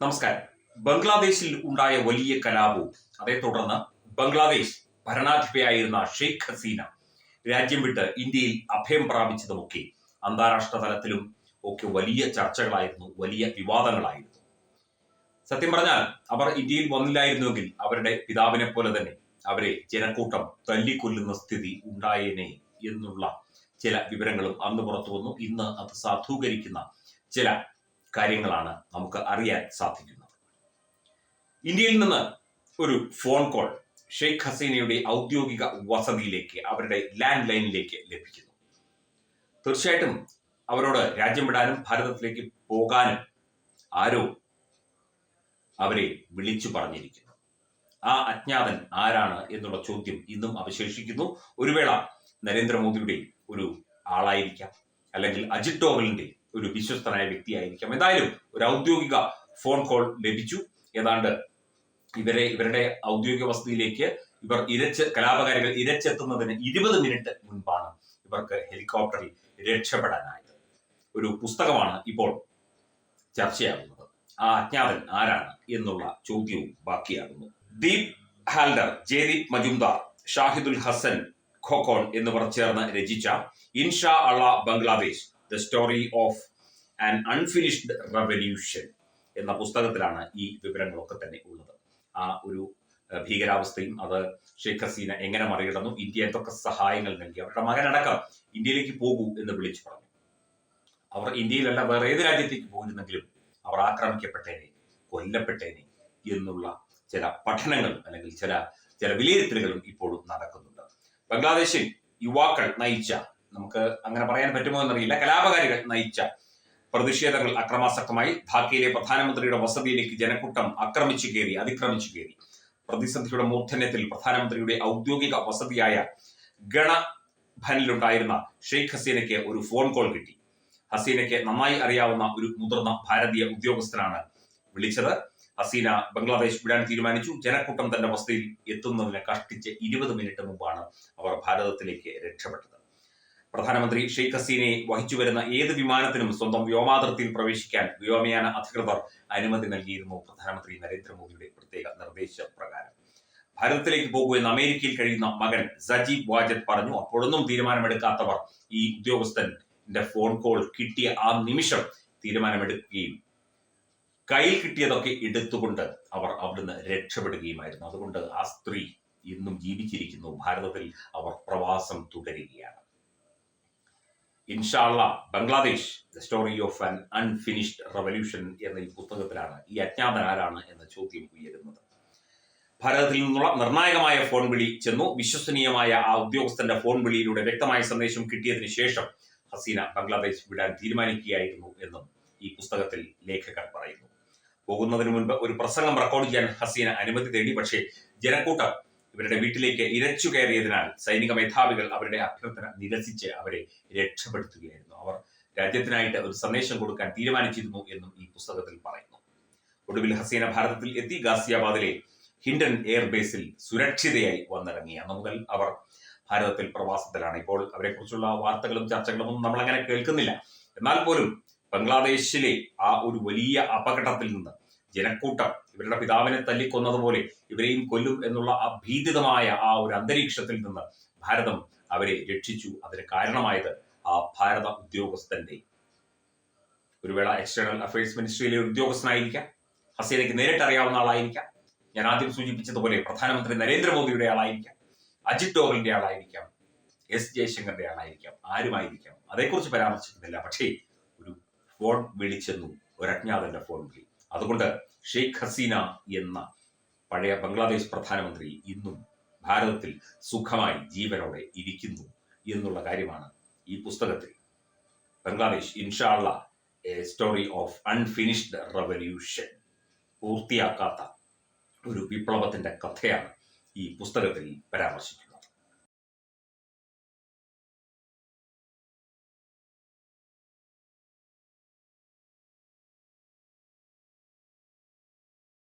നമസ്കാരം. ബംഗ്ലാദേശിൽ ഉണ്ടായ വലിയ കലാപവും അതേ തുടർന്ന് ബംഗ്ലാദേശ് ഭരണാധിപയായിരുന്ന ഷെയ്ഖ് ഹസീന രാജ്യം വിട്ട് ഇന്ത്യയിൽ അഭയം പ്രാപിച്ചതുമൊക്കെ അന്താരാഷ്ട്ര തലത്തിലും ഒക്കെ വലിയ ചർച്ചകളായിരുന്നു വലിയ വിവാദങ്ങളായിരുന്നു. സത്യം പറഞ്ഞാൽ അവർ ഇന്ത്യയിൽ വന്നില്ലായിരുന്നുവെങ്കിൽ അവരുടെ പിതാവിനെ പോലെ തന്നെ അവരെ ജനക്കൂട്ടം തല്ലിക്കൊല്ലുന്ന സ്ഥിതി ഉണ്ടായേനെ എന്നുള്ള ചില വിവരങ്ങളും അന്ന് പുറത്തു വന്നു. ഇന്ന് അത് സാധൂകരിക്കുന്ന ചില കാര്യങ്ങളാണ് നമുക്ക് അറിയാൻ സാധിക്കുന്നത്. ഇന്ത്യയിൽ നിന്ന് ഒരു ഫോൺ കോൾ ഷെയ്ഖ് ഹസീനയുടെ ഔദ്യോഗിക വസതിയിലേക്ക് അവരുടെ ലാൻഡ് ലൈനിലേക്ക് ലഭിക്കുന്നു. തീർച്ചയായിട്ടും അവരോട് രാജ്യം വിടാനും ഭാരതത്തിലേക്ക് പോകാനും ആരോ അവരെ വിളിച്ചു പറഞ്ഞിരിക്കുന്നു. ആ അജ്ഞാതൻ ആരാണ് എന്നുള്ള ചോദ്യം ഇന്നും അവശേഷിക്കുന്നു. ഒരു വേള നരേന്ദ്രമോദിയുടെ ഒരു ആളായിരിക്കാം. അല്ലെങ്കിൽ അജിത് ഡോവലിന്റെ ഒരു വിശ്വസ്തനായ വ്യക്തിയായിരിക്കാം. എന്തായാലും ഒരു ഔദ്യോഗിക ഫോൺ കോൾ ലഭിച്ചു. ഏതാണ്ട് ഇവരെ ഇവരുടെ ഔദ്യോഗിക വസതിയിലേക്ക് ഇവർ ഇരച്ച് കലാപകാരികൾ ഇരച്ചെത്തുന്നതിന് ഇരുപത് മിനിറ്റ് മുൻപാണ് ഇവർക്ക് ഹെലികോപ്റ്ററിൽ രക്ഷപ്പെടാനായത്. ഒരു പുസ്തകമാണ് ഇപ്പോൾ ചർച്ചയാകുന്നത്. ആ അജ്ഞാതൻ ആരാണ് എന്നുള്ള ചോദ്യവും ബാക്കിയാകുന്നു. ദീപ് ഹാൽഡർ ജയദീപ് മജുംദാർ ഷാഹിദുൽ ഹസൻ ഖോഖോൺ എന്നിവർ ചേർന്ന് രചിച്ച Insha Allah Bangladesh the story of an unfinished revolution എന്ന പുസ്തകത്തിലാണ് ഈ വിവരങ്ങളൊക്കെ തന്നെ ഉള്ളത്. ആ ഒരു ഭീകരാവസ്ഥയും അത് ഷെയ്ഖ് ഹസീന എങ്ങനെ മറികടന്നു ഇന്ത്യ എന്തൊക്കെ സഹായങ്ങൾ നൽകി അവരുടെ മകനടക്കം ഇന്ത്യയിലേക്ക് പോകൂ എന്ന് വിളിച്ചു പറഞ്ഞു. അവർ ഇന്ത്യയിലല്ല വേറെ ഏത് രാജ്യത്തേക്ക് പോയിരുന്നെങ്കിലും അവർ ആക്രമിക്കപ്പെട്ടേനെ കൊല്ലപ്പെട്ടേനെ എന്നുള്ള ചില പഠനങ്ങൾ അല്ലെങ്കിൽ ചില ചില വിലയിരുത്തലുകളും ഇപ്പോഴും നടക്കുന്നുണ്ട്. ബംഗ്ലാദേശിൽ യുവാക്കൾ നയിച്ച നമുക്ക് അങ്ങനെ പറയാൻ പറ്റുമോ എന്നറിയില്ല. കലാപകാരികൾ നയിച്ച പ്രതിഷേധങ്ങൾ അക്രമാസക്തമായി. ധാക്കയിലെ പ്രധാനമന്ത്രിയുടെ വസതിയിലേക്ക് ജനക്കൂട്ടം ആക്രമിച്ചു കയറി അതിക്രമിച്ചു കയറി. പ്രതിസന്ധിയുടെ മൂർധന്യത്തിൽ പ്രധാനമന്ത്രിയുടെ ഔദ്യോഗിക വസതിയായ ഗണ ഭനിലുണ്ടായിരുന്ന ഷെയ്ഖ് ഹസീനയ്ക്ക് ഒരു ഫോൺ കോൾ കിട്ടി. ഹസീനയ്ക്ക് നന്നായി അറിയാവുന്ന ഒരു മുതിർന്ന ഭാരതീയ ഉദ്യോഗസ്ഥനാണ് വിളിച്ചത്. ഹസീന ബംഗ്ലാദേശ് വിടാൻ തീരുമാനിച്ചു. ജനക്കൂട്ടം തന്റെ വസതിയിൽ എത്തുന്നതിന് കഷ്ടിച്ച് ഇരുപത് മിനിറ്റ് മുമ്പാണ് അവർ ഭാരതത്തിലേക്ക് രക്ഷപ്പെട്ടത്. പ്രധാനമന്ത്രി ഷെയ്ഖ് ഹസീനയെ വഹിച്ചു വരുന്ന ഏത് വിമാനത്തിനും സ്വന്തം വ്യോമാതിർത്തിയിൽ പ്രവേശിക്കാൻ വ്യോമയാന അധികൃതർ അനുമതി നൽകിയിരുന്നു പ്രധാനമന്ത്രി നരേന്ദ്രമോദിയുടെ പ്രത്യേക നിർദ്ദേശപ്രകാരം. ഭാരതത്തിലേക്ക് പോകൂ അമേരിക്കയിൽ കഴിയുന്ന മകൻ സജീബ് വാജദ് പറഞ്ഞു. അപ്പോഴൊന്നും തീരുമാനമെടുക്കാത്തവർ ഈ ഉദ്യോഗസ്ഥന്റെ ഫോൺ കോൾ കിട്ടിയ ആ നിമിഷം തീരുമാനമെടുക്കുകയും കയ്യിൽ കിട്ടിയതൊക്കെ എടുത്തുകൊണ്ട് അവർ അവിടുന്ന് രക്ഷപ്പെടുകയുമായിരുന്നു. അതുകൊണ്ട് ആ സ്ത്രീ ഇന്നും ജീവിച്ചിരിക്കുന്നു. ഭാരതത്തിൽ അവർ പ്രവാസം തുടരുകയാണ്. Inshallah Bangladesh the story of an unfinished revolution എന്ന ഈ പുസ്തകത്തിലാണ് ഈ അജ്ഞാതൻ ആരാണ് എന്ന ചോദ്യം ഉയരുന്നത്. ഭാരതത്തിൽ നിന്നുള്ള നിർണായകമായ ഫോൺ വിളി ചെന്നു. വിശ്വസനീയമായ ആ ഉദ്യോഗസ്ഥന്റെ ഫോൺ വിളിയിലൂടെ വ്യക്തമായ സന്ദേശം കിട്ടിയതിനു ശേഷം ഹസീന ബംഗ്ലാദേശ് വിടാൻ തീരുമാനിക്കുകയായിരുന്നു എന്നും ഈ പുസ്തകത്തിൽ ലേഖകർ പറയുന്നു. പോകുന്നതിന് മുൻപ് ഒരു പ്രസംഗം റെക്കോർഡ് ചെയ്യാൻ ഹസീന അനുമതി തേടി പക്ഷേ ജനക്കൂട്ടം ഇവരുടെ വീട്ടിലേക്ക് ഇരച്ചു കയറിയതിനാൽ സൈനിക മേധാവികൾ അവരുടെ അഭ്യർത്ഥന നിരസിച്ച് അവരെ രക്ഷപ്പെടുത്തുകയായിരുന്നു. അവർ രാജ്യത്തിനായിട്ട് ഒരു സന്ദേശം കൊടുക്കാൻ തീരുമാനിച്ചിരുന്നു എന്നും ഈ പുസ്തകത്തിൽ പറയുന്നു. ഒടുവിൽ ഹസീന ഭാരതത്തിൽ എത്തി ഗാസിയാബാദിലെ ഹിൻഡൻ എയർബേസിൽ സുരക്ഷിതയായി വന്നിറങ്ങി അന്ന് മുതൽ അവർ ഭാരതത്തിൽ പ്രവാസത്തിലാണ്. ഇപ്പോൾ അവരെക്കുറിച്ചുള്ള വാർത്തകളും ചർച്ചകളും ഒന്നും നമ്മൾ അങ്ങനെ കേൾക്കുന്നില്ല. എന്നാൽ പോലും ബംഗ്ലാദേശിലെ ആ ഒരു വലിയ അപകടത്തിൽ നിന്ന് ജനക്കൂട്ടം ഇവരുടെ പിതാവിനെ തല്ലിക്കൊന്നതുപോലെ ഇവരെയും കൊല്ലും എന്നുള്ള ആ ഭീതിതമായ ആ ഒരു അന്തരീക്ഷത്തിൽ നിന്ന് ഭാരതം അവരെ രക്ഷിച്ചു. അതിന് കാരണമായത് ആ ഭാരത ഉദ്യോഗസ്ഥന്റെ ഒരു വേള എക്സ്റ്റേണൽ അഫയേഴ്സ് മിനിസ്ട്രിയിലെ ഉദ്യോഗസ്ഥനായിരിക്കാം. ഹസീനയ്ക്ക് നേരിട്ട് അറിയാവുന്ന ആളായിരിക്കാം. ഞാൻ ആദ്യം സൂചിപ്പിച്ചതുപോലെ പ്രധാനമന്ത്രി നരേന്ദ്രമോദിയുടെ ആളായിരിക്കാം. അജിത് ഡോവലിന്റെ ആളായിരിക്കാം. എസ് ജയശങ്കറിന്റെ ആളായിരിക്കാം. ആരുമായിരിക്കാം? അതേക്കുറിച്ച് പരാമർശിക്കുന്നില്ല. പക്ഷേ ഒരു ഫോൺ വിളിച്ചെന്നു. ഒരു അജ്ഞാതന്റെ ഫോൺ വിളി. അതുകൊണ്ട് ഷെയ്ഖ് ഹസീന എന്ന പഴയ ബംഗ്ലാദേശ് പ്രധാനമന്ത്രി ഇന്നും ഭാരതത്തിൽ സുഖമായി ജീവനോടെ ഇരിക്കുന്നു എന്നുള്ള കാര്യമാണ് ഈ പുസ്തകത്തിൽ. Bangladesh Inshallah a story of unfinished revolution. പൂർത്തിയാക്കാത്ത ഒരു വിപ്ലവത്തിന്റെ കഥയാണ് ഈ പുസ്തകത്തിൽ പരാമർശിക്കുന്നത്.